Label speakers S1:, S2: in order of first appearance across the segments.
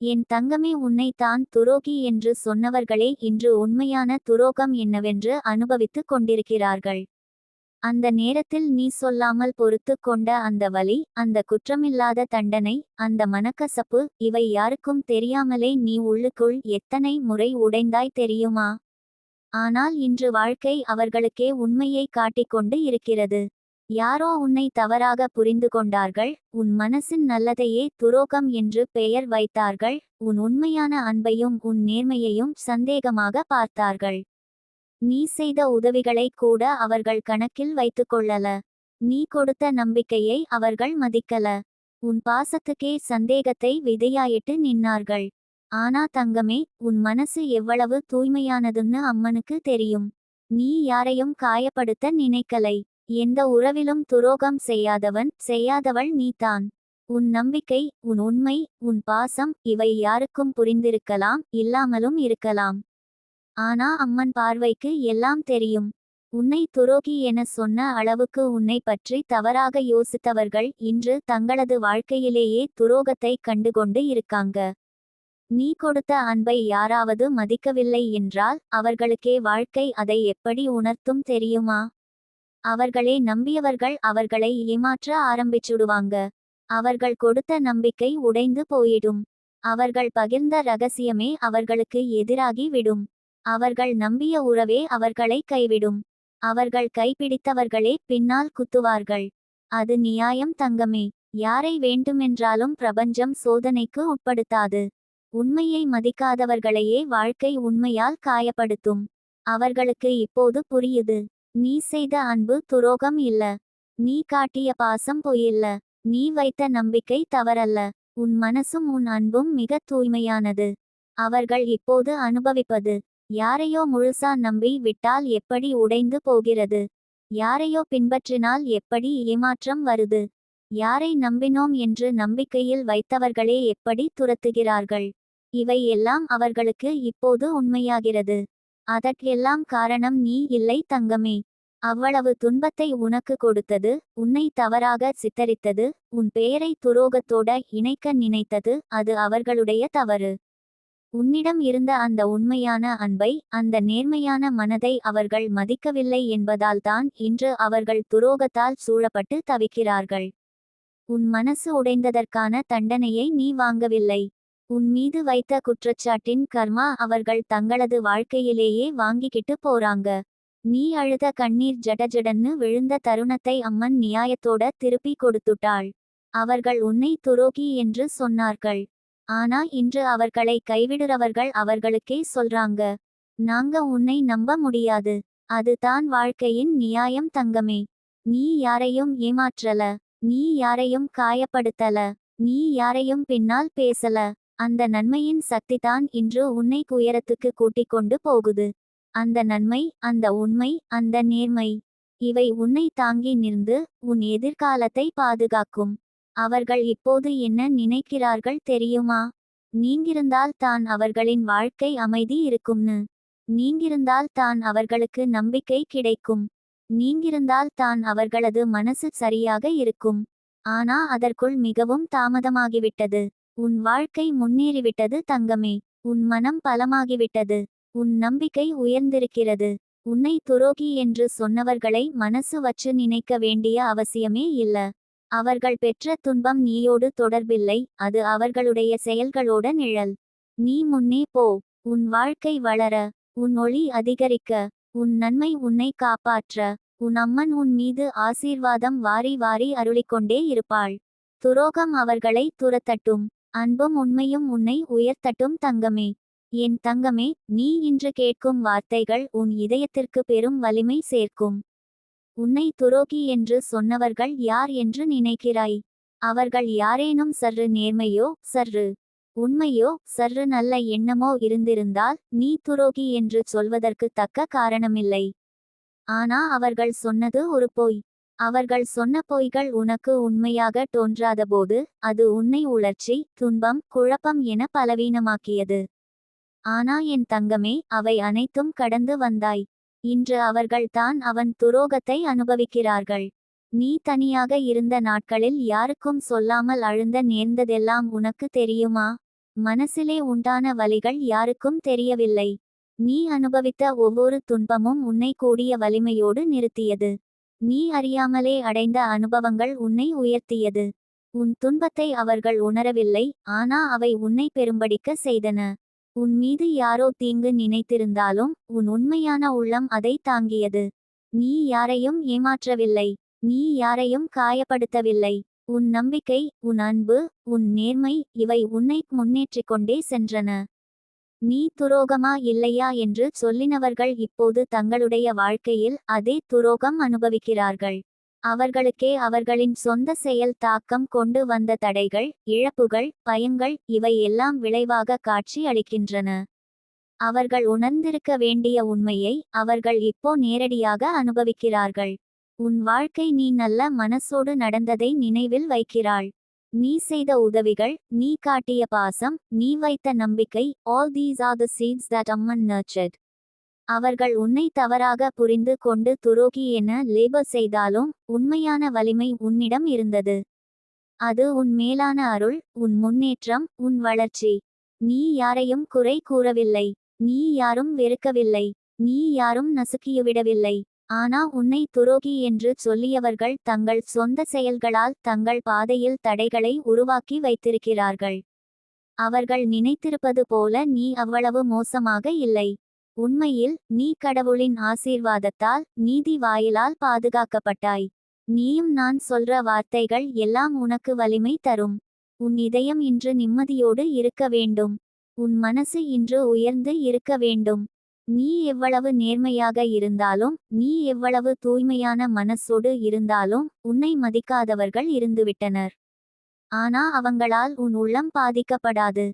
S1: என் தங்கமே உன்னைத்தான் தான் துரோகி என்று சொன்னவர்களே இன்று உண்மையான துரோகம் என்னவென்று அனுபவித்துக் கொண்டிருக்கிறார்கள். அந்த நேரத்தில் நீ சொல்லாமல் பொறுத்து கொண்ட அந்த வலி அந்த குற்றமில்லாத தண்டனை அந்த மனக்கசப்பு இவை யாருக்கும் தெரியாமலே நீ உள்ளுக்குள் எத்தனை முறை உடைந்தாய் தெரியுமா? ஆனால் இன்று வாழ்க்கை அவர்களுக்கே உண்மையை காட்டிக்கொண்டு இருக்கிறது. யாரோ உன்னை தவறாக புரிந்து கொண்டார்கள் உன் மனசின் நல்லதையே துரோகம் என்று பெயர் வைத்தார்கள் உன் உண்மையான அன்பையும் உன் நேர்மையையும் சந்தேகமாக பார்த்தார்கள். நீ செய்த உதவிகளை கூட அவர்கள் கணக்கில் வைத்துக்கொள்ளல நீ கொடுத்த நம்பிக்கையை அவர்கள் மதிக்கல. உன் பாசத்துக்கே சந்தேகத்தை விதையாயிட்டு நின்னார்கள். ஆனா தங்கமே உன் மனசு எவ்வளவு தூய்மையானதுன்னு அம்மனுக்கு தெரியும். நீ யாரையும் காயப்படுத்த நினைக்கலை. எந்த உறவிலும் துரோகம் செய்யாதவன் செய்யாதவள் நீதான். உன் நம்பிக்கை உன் உண்மை உன் பாசம் இவை யாருக்கும் புரிந்திருக்கலாம் இல்லாமலும் இருக்கலாம். ஆனா அம்மன் பார்வைக்கு எல்லாம் தெரியும். உன்னை துரோகி என சொன்ன அளவுக்கு உன்னை பற்றி தவறாக யோசித்தவர்கள் இன்று தங்களது வாழ்க்கையிலேயே துரோகத்தை கண்டுகொண்டு இருக்காங்க. நீ கொடுத்த அன்பை யாராவது மதிக்கவில்லை என்றால் அவர்களுக்கே வாழ்க்கை அதை எப்படி உணர்த்தும் தெரியுமா? அவர்களே நம்பியவர்கள் அவர்களை ஏமாற்ற ஆரம்பிச்சுடுவாங்க. அவர்கள் கொடுத்த நம்பிக்கை உடைந்து போயிடும். அவர்கள் பகிர்ந்த ரகசியமே அவர்களுக்கு எதிராகி விடும். அவர்கள் நம்பிய உறவே அவர்களை கைவிடும். அவர்கள் கைப்பிடித்தவர்களே பின்னால் குத்துவார்கள். அது நியாயம் தங்கமே. யாரை வேண்டுமென்றாலும் பிரபஞ்சம் சோதனைக்கு உட்படுத்தாது. உண்மையை மதிக்காதவர்களையே வாழ்க்கை உண்மையால் காயப்படுத்தும். அவர்களுக்கு இப்போது புரியுது. நீ செய்த அன்பு துரோகம் இல்ல. நீ காட்டிய பாசம் பொய்யில்ல. நீ வைத்த நம்பிக்கை தவறல்ல. உன் மனசும் உன் அன்பும் மிக தூய்மையானது. அவர்கள் இப்போது அனுபவிப்பது யாரையோ முழுசா நம்பி விட்டால் எப்படி உடைந்து போகிறது? யாரையோ பின்பற்றினால் எப்படி ஏமாற்றம் வருது? யாரை நம்பினோம் என்று நம்பிக்கையில் வைத்தவர்களே எப்படி துரத்துகிறார்கள்? இவை எல்லாம் அவர்களுக்கு இப்போது உண்மையாகிறது. அதற்கெல்லாம் காரணம் நீ இல்லை தங்கமே. அவ்வளவு துன்பத்தை உனக்கு கொடுத்தது உன்னை தவறாக சித்தரித்தது உன் பெயரை துரோகத்தோட இணைக்க நினைத்தது அது அவர்களுடைய தவறு. உன்னிடம் இருந்த அந்த உண்மையான அன்பை அந்த நேர்மையான மனதை அவர்கள் மதிக்கவில்லை என்பதால்தான் இன்று அவர்கள் துரோகத்தால் சூழப்பட்டு தவிக்கிறார்கள். உன் மனசு உடைந்ததற்கான தண்டனையை நீ வாங்கவில்லை. உன் மீது வைத்த குற்றச்சாட்டின் கர்மா அவர்கள் தங்களது வாழ்க்கையிலேயே வாங்கிக்கிட்டு போறாங்க. நீ அழுத கண்ணீர் ஜடஜடன்னு விழுந்த தருணத்தை அம்மன் நியாயத்தோட திருப்பி கொடுத்துட்டாள். அவர்கள் உன்னை துரோகி என்று சொன்னார்கள். ஆனா இன்று அவர்களை கைவிடுறவர்கள் அவர்களுக்கே சொல்றாங்க. நாங்க உன்னை நம்ப முடியாது. அது தான் வாழ்க்கையின் நியாயம் தங்கமே. நீ யாரையும் ஏமாற்றல. நீ யாரையும் காயப்படுத்தல. நீ யாரையும் பின்னால் பேசல. அந்த நன்மையின் சக்திதான் இன்று உன்னை குயரத்துக்கு கூட்டிக் கொண்டு போகுது. அந்த நன்மை அந்த உண்மை அந்த நேர்மை இவை உன்னை தாங்கி நின்று உன் எதிர்காலத்தை பாதுகாக்கும். அவர்கள் இப்போது என்ன நினைக்கிறார்கள் தெரியுமா? நீங்கிருந்தால் தான் அவர்களின் வாழ்க்கை அமைதி இருக்கும்னு. நீங்கிருந்தால் தான் அவர்களுக்கு நம்பிக்கை கிடைக்கும். நீங்கிருந்தால் தான் அவர்களது மனசு சரியாக இருக்கும். ஆனா அதற்குள் மிகவும் தாமதமாகிவிட்டது. உன் வாழ்க்கை முன்னேறிவிட்டது தங்கமே. உன் மனம் பலமாகிவிட்டது. உன் நம்பிக்கை உயர்ந்திருக்கிறது. உன்னை துரோகி என்று சொன்னவர்களை மனசு வச்சு நினைக்க வேண்டிய அவசியமே இல்ல. அவர்கள் பெற்ற துன்பம் நீயோடு தொடர்பில்லை. அது அவர்களுடைய செயல்களோட நிழல். நீ முன்னே போ. உன் வாழ்க்கை வளர. உன் ஒளி அதிகரிக்க. உன் நன்மை உன்னை காப்பாற்ற. உன் அம்மன் உன் மீது ஆசீர்வாதம் வாரி வாரி அருளிக்கொண்டே இருப்பாள். துரோகம் அவர்களை துரத்தட்டும். அன்பும் உண்மையும் உன்னை உயர்த்தட்டும் தங்கமே. என் தங்கமே நீ இன்று கேட்கும் வார்த்தைகள் உன் இதயத்திற்கு பெரும் வலிமை சேர்க்கும். உன்னை துரோகி என்று சொன்னவர்கள் யார் என்று நினைக்கிறாய்? அவர்கள் யாரேனும் சற்று நேர்மையோ சற்று உண்மையோ சற்று நல்ல எண்ணமோ இருந்திருந்தால் நீ துரோகி என்று சொல்வதற்கு தக்க காரணமில்லை. ஆனா அவர்கள் சொன்னது ஒரு பொய். அவர்கள் சொன்ன பொய்கள் உனக்கு உண்மையாக தோன்றாதபோது அது உன்னை உளர்ச்சி துன்பம் குழப்பம் என பலவீனமாக்கியது. ஆனா என் தங்கமே அவை அனைத்தும் கடந்து வந்தாய். இன்று அவர்கள்தான் அவன் துரோகத்தை அனுபவிக்கிறார்கள். நீ தனியாக இருந்த நாட்களில் யாருக்கும் சொல்லாமல் அழுந்த நேர்ந்ததெல்லாம் உனக்கு தெரியுமா? மனசிலே உண்டான வலிகள் யாருக்கும் தெரியவில்லை. நீ அனுபவித்த ஒவ்வொரு துன்பமும் உன்னை கூடிய வலிமையோடு நிறுத்தியது. நீ அறியாமலே அடைந்த அனுபவங்கள் உன்னை உயர்த்தியது. உன் துன்பத்தை அவர்கள் உணரவில்லை ஆனா அவை உன்னை பெரும்படிக்க செய்தன. உன் மீது யாரோ தீங்கு நினைத்திருந்தாலும் உன் உண்மையான உள்ளம் அதை தாங்கியது. நீ யாரையும் ஏமாற்றவில்லை நீ யாரையும் காயப்படுத்தவில்லை. உன் நம்பிக்கை உன் அன்பு உன் நேர்மை இவை உன்னை முன்னேற்றிக் கொண்டே சென்றன. நீ துரோகமா இல்லையா என்று சொல்லினவர்கள் இப்போது தங்களுடைய வாழ்க்கையில் அதே துரோகம் அனுபவிக்கிறார்கள். அவர்களுக்கே அவர்களின் சொந்த செயல் தாக்கம் கொண்டு வந்த தடைகள் இழப்புகள் பயங்கள் இவை எல்லாம் விளைவாக காட்சி அளிக்கின்றன. அவர்கள் உணர்ந்திருக்க வேண்டிய உண்மையை அவர்கள் இப்போ நேரடியாக அனுபவிக்கிறார்கள். உன் வாழ்க்கை நீ நல்ல மனசோடு நடந்ததை நினைவில் வைக்கிறாள். நீ செய்த உதவிகள் நீ காட்டிய பாசம் நீ வைத்த நம்பிக்கை all these are the seeds that Amman nurtured அவர்கள் உன்னை தவறாக புரிந்து கொண்டு துரோகி என லேபர் செய்தாலும் உண்மையான வலிமை உன்னிடம் இருந்தது. அது உன் மேலான அருள் உன் முன்னேற்றம் உன் வளர்ச்சி. நீ யாரையும் குறை கூறவில்லை. நீ யாரும் வெறுக்கவில்லை. நீ யாரும் நசுக்கியுவிடவில்லை ஆனா உன்னை துரோகி என்று சொல்லியவர்கள் தங்கள் சொந்த செயல்களால் தங்கள் பாதையில் தடைகளை உருவாக்கி வைத்திருக்கிறார்கள். அவர்கள் நினைத்திருப்பது போல நீ அவ்வளவு மோசமாக இல்லை. உண்மையில் நீ கடவுளின் ஆசீர்வாதத்தால் நீதி வாயிலால் பாதுகாக்கப்பட்டாய். நீயும் நான் சொல்ற வார்த்தைகள் எல்லாம் உனக்கு வலிமை தரும். உன் இதயம் இன்று நிம்மதியோடு இருக்க வேண்டும். உன் மனசு இன்று உயர்ந்து இருக்க வேண்டும். நீ எவ்வளவு நேர்மையாக இருந்தாலும் நீ எவ்வளவு தூய்மையான மனசோடு இருந்தாலும் உன்னை மதிக்காதவர்கள் இருந்துவிட்டனர். ஆனா அவங்களால் உன் உள்ளம் பாதிக்கப்படாது.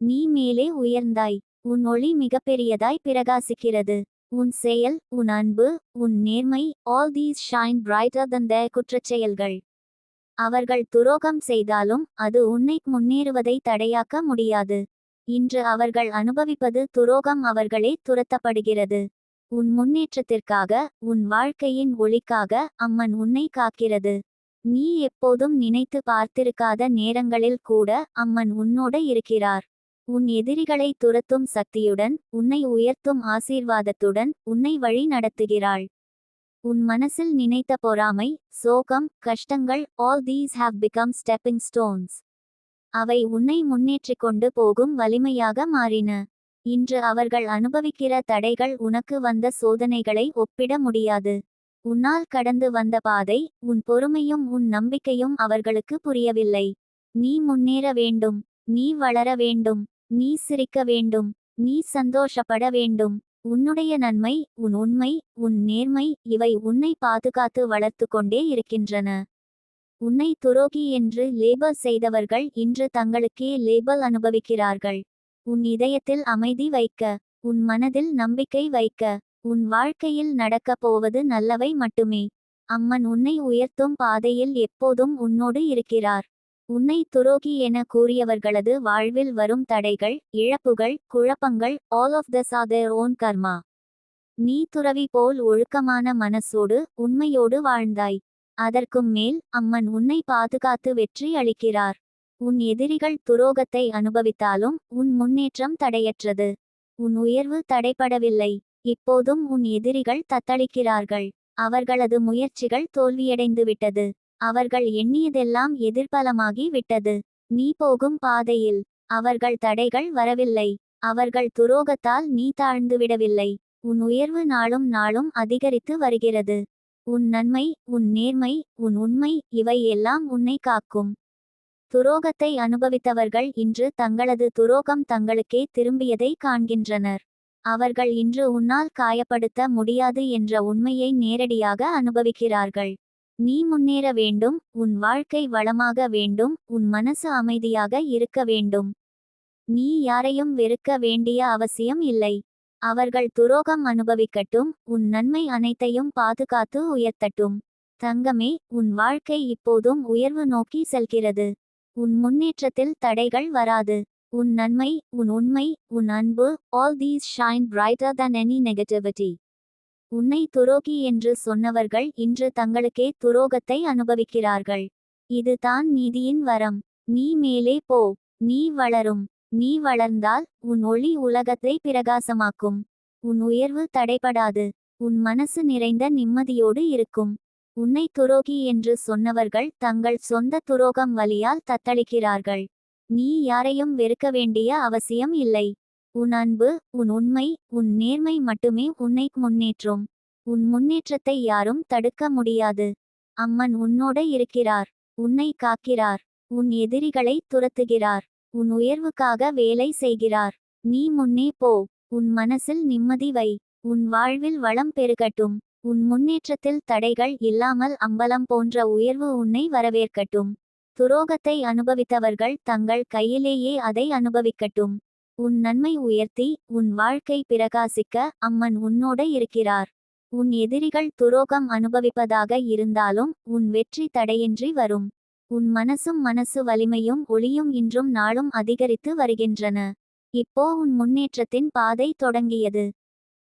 S1: நீ மேலே உயர்ந்தாய். உன் ஒளி மிகப்பெரியதாய் பிரகாசிக்கிறது. உன் செயல் உன் அன்பு உன் நேர்மை all these shine brighter than the குற்றச்செயல்கள். அவர்கள் துரோகம் செய்தாலும் அது உன்னை முன்னேறுவதை தடையாக்க முடியாது. இன்று அவர்கள் அனுபவிப்பது துரோகம் அவர்களே துரத்தப்படுகிறது. உன் முன்னேற்றத்திற்காக உன் வாழ்க்கையின் ஒளிக்காக அம்மன் உன்னை காக்கிறது. நீ எப்போதும் நினைத்து பார்த்திருக்காத நேரங்களில் கூட அம்மன் உன்னோட இருக்கிறார். உன் எதிரிகளை துரத்தும் சக்தியுடன் உன்னை உயர்த்தும் ஆசீர்வாதத்துடன் உன்னை வழி நடத்துகிறாள். உன் மனசில் நினைத்த பொறாமை சோகம் கஷ்டங்கள் all these have become stepping stones அவை உன்னை முன்னேற்றிக் கொண்டு போகும் வலிமையாக மாறின. இன்று அவர்கள் அனுபவிக்கிற தடைகள் உனக்கு வந்த சோதனைகளை ஒப்பிட முடியாது. உன்னால் கடந்து வந்த பாதை உன் பொறுமையும் உன் நம்பிக்கையும் அவர்களுக்கு புரியவில்லை. நீ முன்னேற வேண்டும் நீ வளர வேண்டும் நீ சிரிக்க வேண்டும் நீ சந்தோஷப்பட வேண்டும். உன்னுடைய நன்மை உன் உண்மை உன் நேர்மை இவை உன்னை பாதுகாத்து வளர்த்து கொண்டே இருக்கின்றன. உன்னை துரோகி என்று லேபல் செய்தவர்கள் இன்று தங்களுக்கே லேபல் அனுபவிக்கிறார்கள். உன் இதயத்தில் அமைதி வைக்க உன் மனதில் நம்பிக்கை வைக்க உன் வாழ்க்கையில் நடக்கப் போவது நல்லவை மட்டுமே. அம்மன் உன்னை உயர்த்தும் பாதையில் எப்போதும் உன்னோடு இருக்கிறார். உன்னை துரோகி என கூறியவர்களது வாழ்வில் வரும் தடைகள் இழப்புகள் குழப்பங்கள் ஆல் ஆஃப் தஸ் சாதர் ஓன் கர்மா நீ துறவி போல் ஒழுக்கமான மனசோடு உண்மையோடு வாழ்ந்தாய். அதற்கும் மேல் அம்மன் உன்னை பாதுகாத்து வெற்றி அளிக்கிறார். உன் எதிரிகள் துரோகத்தை அனுபவித்தாலும் உன் முன்னேற்றம் தடையற்றது. உன் உயர்வு தடைப்படவில்லை. இப்போதும் உன் எதிரிகள் தத்தளிக்கிறார்கள். அவர்களது முயற்சிகள் தோல்வியடைந்து விட்டது அவர்கள் எண்ணியதெல்லாம் எதிர்பலமாகி விட்டது. நீ போகும் பாதையில் அவர்கள் தடைகள் வரவில்லை. அவர்கள் துரோகத்தால் நீ தாழ்ந்து விடவில்லை உன் உயர்வு நாளும் நாளும் அதிகரித்து வருகிறது. உன் நன்மை உன் நேர்மை உன் உண்மை இவை எல்லாம் உன்னை காக்கும். துரோகத்தை அனுபவித்தவர்கள் இன்று தங்களது துரோகம் தங்களுக்கே திரும்பியதை காண்கின்றனர். அவர்கள் இன்று உன்னால் காயப்படுத்த முடியாது என்ற உண்மையை நேரடியாக அனுபவிக்கிறார்கள். நீ முன்னேற வேண்டும் உன் வாழ்க்கை வளமாக வேண்டும் உன் மனசு அமைதியாக இருக்க வேண்டும். நீ யாரையும் வெறுக்க வேண்டிய அவசியம் இல்லை. அவர்கள் துரோகம் அனுபவிக்கட்டும் உன் நன்மை அனைத்தையும் பாதுகாத்து உயர்த்தட்டும். தங்கமே உன் வாழ்க்கை இப்போதும் உயர்வு நோக்கி செல்கிறது. உன் முன்னேற்றத்தில் தடைகள் வராது. உன் நன்மை உன் உண்மை உன் அன்பு all these shine brighter than any negativity உன்னை துரோகி என்று சொன்னவர்கள் இன்று தங்களுக்கே துரோகத்தை அனுபவிக்கிறார்கள். இது தான் நீதியின் வரம். நீ மேலே போ. நீ வளரும். நீ வளர்ந்தால் உன் ஒளி உலகத்தை பிரகாசமாக்கும். உன் உயர்வு தடைபடாது. உன் மனசு நிறைந்த நிம்மதியோடு இருக்கும். உன்னை துரோகி என்று சொன்னவர்கள் தங்கள் சொந்த துரோகம் வலியால் தத்தளிக்கிறார்கள். நீ யாரையும் வெறுக்க வேண்டிய அவசியம் இல்லை. உன் அன்பு உன் உண்மை உன் நேர்மை மட்டுமே உன்னை முன்னேற்றும். உன் முன்னேற்றத்தை யாரும் தடுக்க முடியாது. அம்மன் உன்னோட இருக்கிறார். உன்னை காக்கிறார். உன் எதிரிகளை துரத்துகிறார். உன் உயர்வுக்காக வேலை செய்கிறார். நீ முன்னே போ. உன் மனசில் நிம்மதி வை. உன் வாழ்வில் வளம் பெருகட்டும். உன் முன்னேற்றத்தில் தடைகள் இல்லாமல் அம்பலம் போன்ற உயர்வு உன்னை வரவேற்கட்டும். துரோகத்தை அனுபவித்தவர்கள் தங்கள் கையிலேயே அதை அனுபவிக்கட்டும். உன் நன்மை உயர்த்தி உன் வாழ்க்கை பிரகாசிக்க அம்மன் உன்னோட இருக்கிறார். உன் எதிரிகள் துரோகம் அனுபவிப்பதாக இருந்தாலும் உன் வெற்றி தடையின்றி வரும். உன் மனசும் மனசு வலிமையும் ஒளியும் இன்றும் நாளும் அதிகரித்து வருகின்றன. இப்போ உன் முன்னேற்றத்தின் பாதை தொடங்கியது.